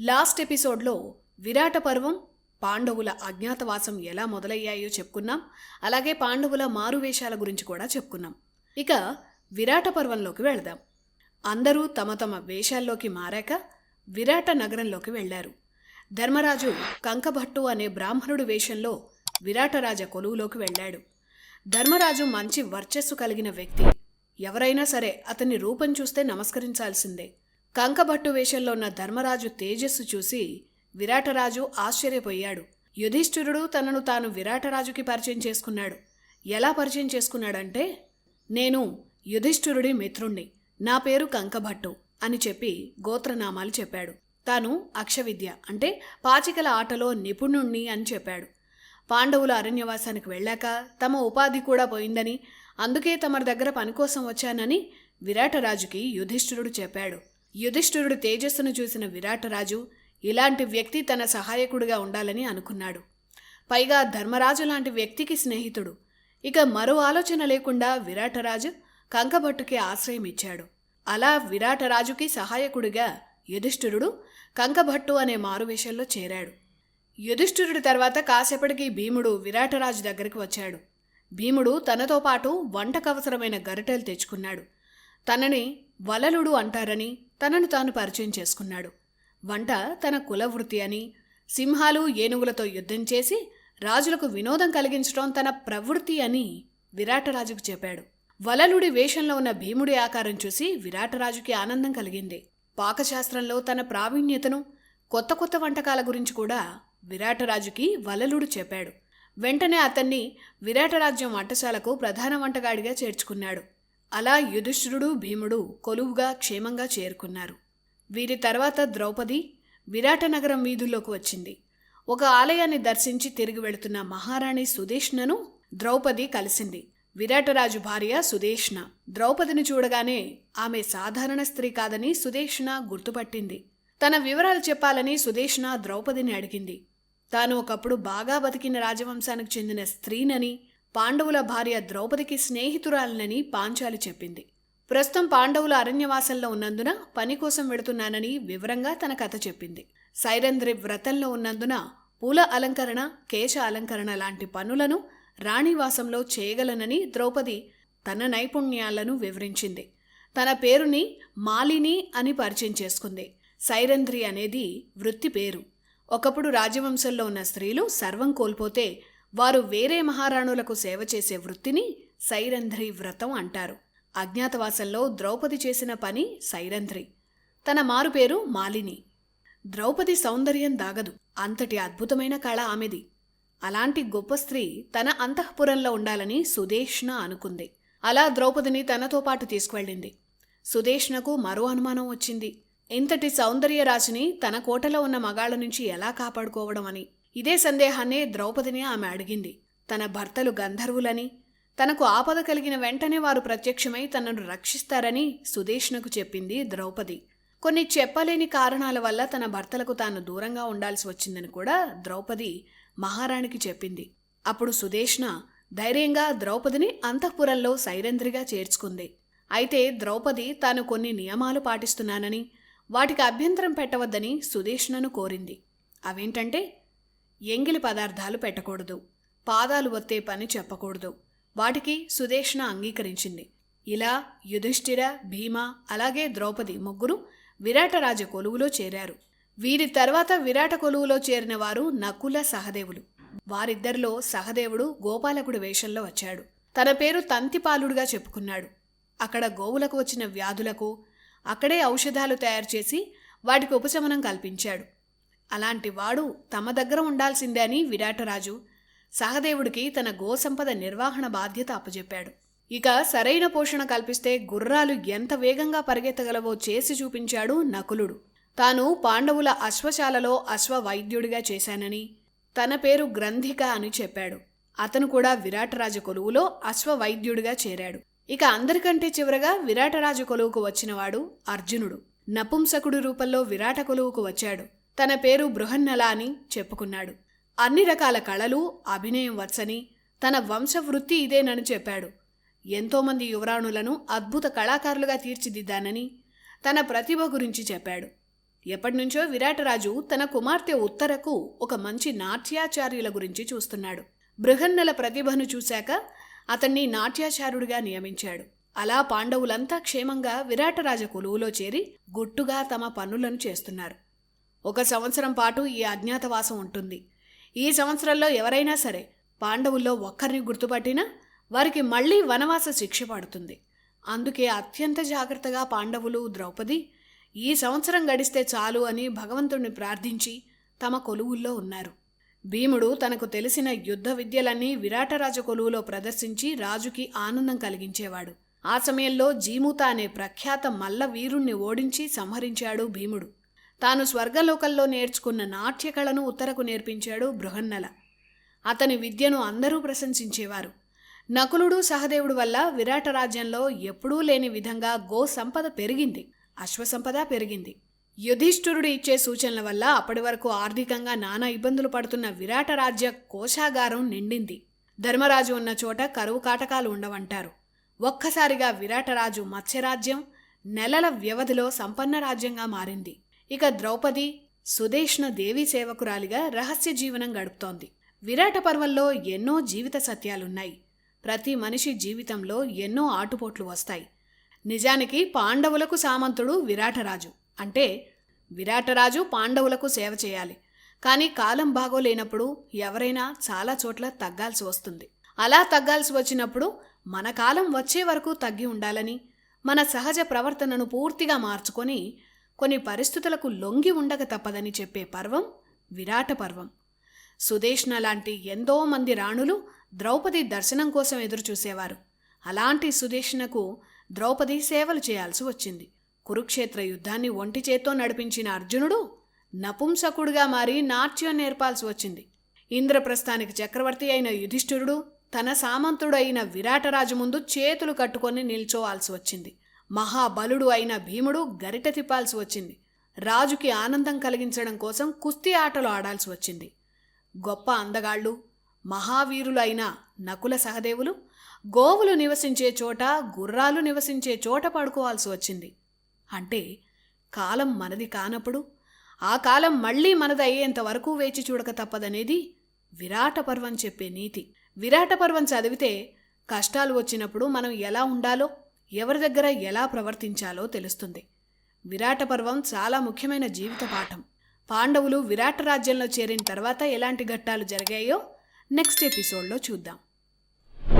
Last ఎపిసోడ్లో విరాట పర్వం పాండవుల అజ్ఞాతవాసం ఎలా మొదలయ్యాయో చెప్పుకున్నాం. అలాగే పాండవుల మారువేషాల గురించి కూడా చెప్పుకున్నాం. ఇక విరాట పర్వంలోకి వెళదాం. అందరూ తమ తమ వేషాల్లోకి మారాక విరాట నగరంలోకి వెళ్ళారు. ధర్మరాజు కంకభట్టు అనే బ్రాహ్మణుడు వేషంలో విరాటరాజ కొలువులోకి వెళ్ళాడు ధర్మరాజు మంచి వర్చస్సు కలిగిన వ్యక్తి. ఎవరైనా సరే అతని రూపం చూస్తే నమస్కరించాల్సిందే. కంకభట్టు వేషంలో ఉన్న ధర్మరాజు తేజస్సు చూసి విరాటరాజు ఆశ్చర్యపోయాడు. యుధిష్ఠిరుడు తనను తాను విరాటరాజుకి పరిచయం చేసుకున్నాడు. ఎలా పరిచయం చేసుకున్నాడంటే నేను యుధిష్ఠిరుడి మిత్రుణ్ణి. నా పేరు కంకభట్టు అని చెప్పి గోత్రనామాలు చెప్పాడు. తాను అక్షవిద్య అంటే పాచికల ఆటలో నిపుణుణ్ణి అని చెప్పాడు. పాండవులు అరణ్యవాసానికి వెళ్ళాక తమ ఉపాధి కూడా పోయిందని అందుకే తమరి దగ్గర పని కోసం వచ్చానని విరాటరాజుకి యుధిష్ఠిరుడు చెప్పాడు. యుధిష్ఠిరుడు తేజస్సును చూసిన విరాటరాజు ఇలాంటి వ్యక్తి తన సహాయకుడిగా ఉండాలని అనుకున్నాడు. పైగా ధర్మరాజు లాంటి వ్యక్తికి స్నేహితుడు. ఇక మరో ఆలోచన లేకుండా విరాటరాజు కంకభట్టుకి ఆశ్రయం ఇచ్చాడు. అలా విరాటరాజుకి సహాయకుడిగా యుధిష్ఠిరుడు కంకభట్టు అనే మారువేషంలో చేరాడు. యుధిష్ఠిరుడి తర్వాత కాసేపటికి భీముడు విరాటరాజు దగ్గరికి వచ్చాడు. భీముడు తనతో పాటు వంటకవసరమైన గరిటెలు తెచ్చుకున్నాడు. తనని వలలుడు అంటారని తనను తాను పరిచయం చేసుకున్నాడు. వంట తన కులవృత్తి అని సింహాలు ఏనుగులతో యుద్ధం చేసి రాజులకు వినోదం కలిగించడం తన ప్రవృత్తి అని విరాటరాజుకు చెప్పాడు. వలలుడి వేషంలో ఉన్న భీముడి ఆకారం చూసి విరాటరాజుకి ఆనందం కలిగింది. పాకశాస్త్రంలో తన ప్రావీణ్యతను కొత్త కొత్త వంటకాల గురించి కూడా విరాటరాజుకి వలలుడు చెప్పాడు. వెంటనే అతన్ని విరాటరాజ్యం వంటశాలకు ప్రధాన వంటగాడిగా చేర్చుకున్నాడు. అలా యుధిష్ఠిరుడు భీముడు కొలువుగా క్షేమంగా చేరుకున్నారు. వీరి తర్వాత ద్రౌపది విరాటనగరం వీధుల్లోకి వచ్చింది. ఒక ఆలయాన్ని దర్శించి తిరిగి వెళుతున్న మహారాణి సుదేష్ణను ద్రౌపది కలిసింది. విరాటరాజు భార్య సుదేష్ణ ద్రౌపదిని చూడగానే ఆమె సాధారణ స్త్రీ కాదని సుదేష్ణ గుర్తుపట్టింది. తన వివరాలు చెప్పాలని సుదేష్ణ ద్రౌపదిని అడిగింది. తాను ఒకప్పుడు బాగా బతికిన రాజవంశానికి చెందిన స్త్రీనని పాండవుల భార్య ద్రౌపదికి స్నేహితురాలనని పాంచాలి చెప్పింది. ప్రస్తుతం పాండవుల అరణ్యవాసంలో ఉన్నందున పని కోసం వెడుతున్నానని వివరంగా తన కథ చెప్పింది. సైరంధ్రి వ్రతంలో ఉన్నందున పూల అలంకరణ కేశ అలంకరణ లాంటి పనులను రాణివాసంలో చేయగలనని ద్రౌపది తన నైపుణ్యాలను వివరించింది. తన పేరుని మాలిని అని పరిచయం చేసుకుంది. సైరంధ్రి అనేది వృత్తి పేరు. ఒకప్పుడు రాజవంశంలో ఉన్న స్త్రీలు సర్వం కోల్పోతే వారు వేరే మహారాణులకు సేవ చేసే వృత్తిని సైరంధ్రి వ్రతం అంటారు. అజ్ఞాతవాసంలో ద్రౌపది చేసిన పని సైరంధ్రి. తన మారు పేరు మాలిని. ద్రౌపది సౌందర్యం దాగదు. అంతటి అద్భుతమైన కళ ఆమెది. అలాంటి గొప్ప స్త్రీ తన అంతఃపురంలో ఉండాలని సుదేష్ణ అనుకుంది. అలా ద్రౌపదిని తనతో పాటు తీసుకువెళ్ళింది. సుదేష్ణకు మరో అనుమానం వచ్చింది. ఇంతటి సౌందర్య రాశిని తన కోటలో ఉన్న మగాళ్ళ నుంచి ఎలా కాపాడుకోవడం అని. ఇదే సందేహాన్నే ద్రౌపదిని ఆమె అడిగింది. తన భర్తలు గంధర్వులని తనకు ఆపద కలిగిన వెంటనే వారు ప్రత్యక్షమై తనను రక్షిస్తారని సుదేష్ణకు చెప్పింది ద్రౌపది. కొన్ని చెప్పలేని కారణాల వల్ల తన భర్తలకు తాను దూరంగా ఉండాల్సి వచ్చిందని కూడా ద్రౌపది మహారాణికి చెప్పింది. అప్పుడు సుదేష్ణ ధైర్యంగా ద్రౌపదిని అంతఃపురంలో సైరంధ్రిగా చేర్చుకుంది. అయితే ద్రౌపది తాను కొన్ని నియమాలు పాటిస్తున్నానని వాటికి అభ్యంతరం పెట్టవద్దని సుదేష్ణను కోరింది. అవేంటంటే ఎంగిలి పదార్థాలు పెట్టకూడదు. పాదాలు ఒత్తే పని చెప్పకూడదు. వాటికి సుదేష్ణ అంగీకరించింది. ఇలా యుధిష్ఠిర భీమ అలాగే ద్రౌపది ముగ్గురు విరాటరాజ కొలువులో చేరారు. వీరి తర్వాత విరాట కొలువులో చేరిన వారు నకుల సహదేవులు. వారిద్దరిలో సహదేవుడు గోపాలకుడి వేషంలో వచ్చాడు. తన పేరు తంతిపాలుడుగా చెప్పుకున్నాడు. అక్కడ గోవులకు వచ్చిన వ్యాధులకు అక్కడే ఔషధాలు తయారు చేసి వాటికి ఉపశమనం కల్పించాడు. అలాంటి వాడు తమ దగ్గర ఉండాల్సిందే అని విరాటరాజు సహదేవుడికి తన గోసంపద నిర్వహణ బాధ్యత అప్పజెప్పాడు. ఇక సరైన పోషణ కల్పిస్తే గుర్రాలు ఎంత వేగంగా పరిగెత్తగలవో చేసి చూపించాడు నకులుడు. తాను పాండవుల అశ్వశాలలో అశ్వ వైద్యుడిగా చేశానని తన పేరు గ్రంథిక అని చెప్పాడు. అతను కూడా విరాటరాజు కొలువులో అశ్వవైద్యుడిగా చేరాడు. ఇక అందరికంటే చివరగా విరాటరాజు కొలువుకు వచ్చినవాడు అర్జునుడు. నపుంసకుడు రూపంలో విరాట కొలువుకు వచ్చాడు. తన పేరు బృహన్నల అని చెప్పుకున్నాడు. అన్ని రకాల కళలు అభినయం వచ్చని తన వంశవృత్తి ఇదేనని చెప్పాడు. ఎంతోమంది యువరాణులను అద్భుత కళాకారులుగా తీర్చిదిద్దానని తన ప్రతిభ గురించి చెప్పాడు. ఎప్పటినుంచో విరాటరాజు తన కుమార్తె ఉత్తరకు ఒక మంచి నాట్యాచార్యుల గురించి చూస్తున్నాడు. బృహన్నల ప్రతిభను చూశాక అతన్ని నాట్యాచారుడిగా నియమించాడు. అలా పాండవులంతా క్షేమంగా విరాటరాజ కొలువులో చేరి గుట్టుగా తమ పనులను చేస్తున్నారు. ఒక సంవత్సరం పాటు ఈ అజ్ఞాతవాసం ఉంటుంది. ఈ సంవత్సరంలో ఎవరైనా సరే పాండవుల్లో ఒక్కరిని గుర్తుపట్టినా వారికి మళ్ళీ వనవాస శిక్ష పడుతుంది. అందుకే అత్యంత జాగ్రత్తగా పాండవులు ద్రౌపది ఈ సంవత్సరం గడిస్తే చాలు అని భగవంతుణ్ణి ప్రార్థించి తమ కొలువుల్లో ఉన్నారు. భీముడు తనకు తెలిసిన యుద్ధ విద్యలన్నీ విరాటరాజ కొలువులో ప్రదర్శించి రాజుకి ఆనందం కలిగించేవాడు. ఆ సమయంలో జీముత అనే ప్రఖ్యాత మల్ల వీరుణ్ణి ఓడించి సంహరించాడు భీముడు. తాను స్వర్గలోకంలో నేర్చుకున్న నాట్యకళను ఉత్తరకు నేర్పించాడు బృహన్నల. అతని విద్యను అందరూ ప్రశంసించేవారు. నకులుడు సహదేవుడు వల్ల విరాట రాజ్యంలో ఎప్పుడూ లేని విధంగా గో సంపద పెరిగింది. అశ్వసంపద పెరిగింది. యుధిష్ఠురుడు ఇచ్చే సూచనల వల్ల అప్పటి వరకు ఆర్థికంగా నానా ఇబ్బందులు పడుతున్న విరాట రాజ్య కోశాగారం నిండింది. ధర్మరాజు ఉన్న చోట కరువు కాటకాలు ఉండవంటారు. ఒక్కసారిగా విరాటరాజు మత్స్యరాజ్యం నెలల వ్యవధిలో సంపన్న రాజ్యంగా మారింది. ఇక ద్రౌపది సుదేష్ణ దేవి సేవకురాలిగా రహస్య జీవనం గడుపుతోంది. విరాట పర్వంలో ఎన్నో జీవిత సత్యాలున్నాయి. ప్రతి మనిషి జీవితంలో ఎన్నో ఆటుపోట్లు వస్తాయి. నిజానికి పాండవులకు సామంతుడు విరాటరాజు. అంటే విరాటరాజు పాండవులకు సేవ చేయాలి. కానీ కాలం బాగోలేనప్పుడు ఎవరైనా చాలా చోట్ల తగ్గాల్సి వస్తుంది. అలా తగ్గాల్సి వచ్చినప్పుడు మన కాలం వచ్చే వరకు తగ్గి ఉండాలని మన సహజ ప్రవర్తనను పూర్తిగా మార్చుకొని కొన్ని పరిస్థితులకు లొంగి ఉండక తప్పదని చెప్పే పర్వం విరాట పర్వం. సుదేష్ణ లాంటి ఎంతో మంది రాణులు ద్రౌపది దర్శనం కోసం ఎదురుచూసేవారు అలాంటి సుదేష్ణకు ద్రౌపది సేవలు చేయాల్సి వచ్చింది. కురుక్షేత్ర యుద్ధాన్ని ఒంటి చేత్తో నడిపించిన అర్జునుడు నపుంసకుడుగా మారి నాట్యం నేర్పాల్సి వచ్చింది. ఇంద్రప్రస్థానికి చక్రవర్తి అయిన యుధిష్ఠిరుడు తన సామంతుడైన విరాటరాజు ముందు చేతులు కట్టుకొని నిల్చోవాల్సి వచ్చింది. మహాబలుడు అయిన భీముడు గరిట తిప్పాల్సి వచ్చింది. రాజుకి ఆనందం కలిగించడం కోసం కుస్తీ ఆటలు ఆడాల్సి వచ్చింది. గొప్ప అందగాళ్ళు మహావీరులు అయిన నకుల సహదేవులు గోవులు నివసించే చోట గుర్రాలు నివసించే చోట పడుకోవాల్సి వచ్చింది. అంటే కాలం మనది కానప్పుడు ఆ కాలం మళ్ళీ మనది అయ్యేంత వరకు వేచి చూడక తప్పదనేది విరాట పర్వం చెప్పే నీతి. విరాట పర్వం చదివితే కష్టాలు వచ్చినప్పుడు మనం ఎలా ఉండాలో ఎవరి దగ్గర ఎలా ప్రవర్తించాలో తెలుస్తుంది. విరాట పర్వం చాలా ముఖ్యమైన జీవిత పాఠం. పాండవులు విరాట రాజ్యంలో చేరిన తర్వాత ఎలాంటి ఘట్టాలు జరిగాయో నెక్స్ట్ ఎపిసోడ్లో చూద్దాం.